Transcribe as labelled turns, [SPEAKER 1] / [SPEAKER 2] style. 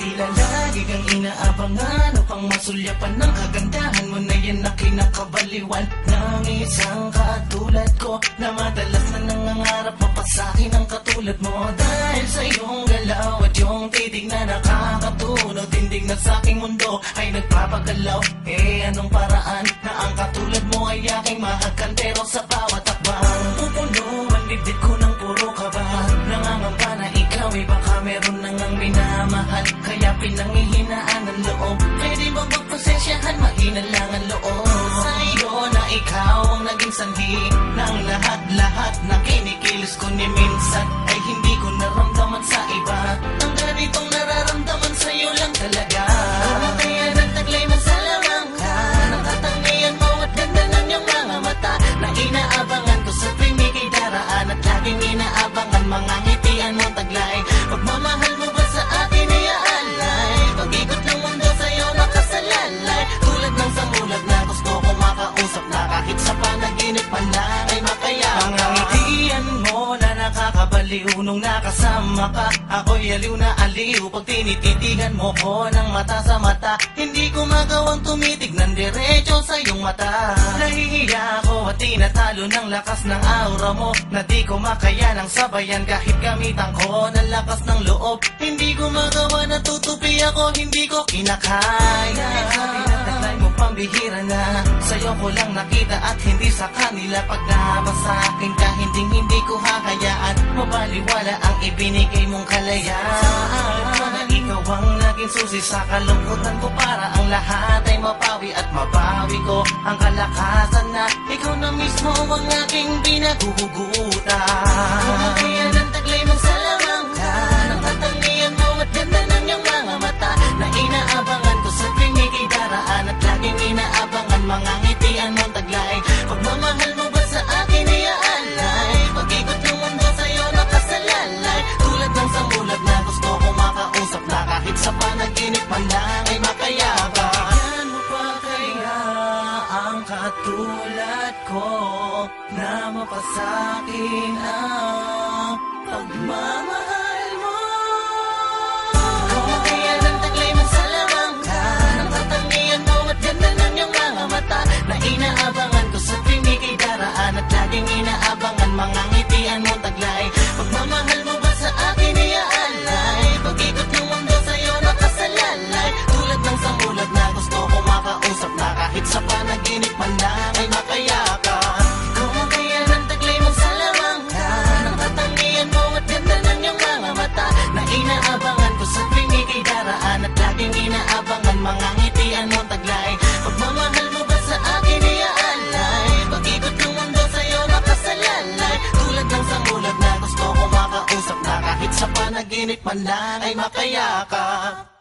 [SPEAKER 1] Tila lagi kang inaabangan Upang masulyapan ng kagandahan mo na yan na kinakabaliwan. Ng isang katulad ko Na madalas na nangangarap mapasakin ang katulad mo. Dahil sa iyong galaw at yung titig na nakakatulog Tindig na sa aking mundo ay nagpapagalaw. Eh anong paraan na ang katulad mo ay aking mahagkantero sa Kaya pinangihinaan ang loob. Pwede bang magpasensyahan mahina lang ang loob. Sa na ikaw ang naging sanhi Ng lahat-lahat na kinikilos ko ni minsan nakakabaliw Nung nakasama ka. Ako'y aliw na aliw Pag tinititigan mo ko ng mata sa mata. Hindi ko magawang tumitig ng diretso sa iyong mata. Nahihiya ako at tinatalo ng lakas ng aura mo Na di ko makaya ng sabayan kahit gamitan ko ng lakas ng loob. Hindi ko magawa na tutupi ako Hindi ko kinakaya. Sabi pambihira na. Sa'yo ko lang nakita at hindi sa kanila Pag nabas sa akin. Ka hindi hindi ko hahayaan Mabaliwala ang ibinigay mong kalayaan. Na ikaw ang naging susi? Sa kalungkutan ko Para ang lahat ay mapawi at mabawi ko Ang kalakasan na ikaw na mismo ang aking pinagugutan Kaya ng taglay mong salamang mga ngitian mong taglay Pagmamahal mo ba sa akin ay aalay. Pag-ikot ng mundo sa'yo nakasalalay Tulad ng samulat na gusto ko makausap na Kahit sa panaginip man lang ay makayabang Yan mo pa kaya ang katulad ko Na mapasakin ang mga ngitian mo taglay. Pagmamahal mo ba sa akin ay man ay makayakap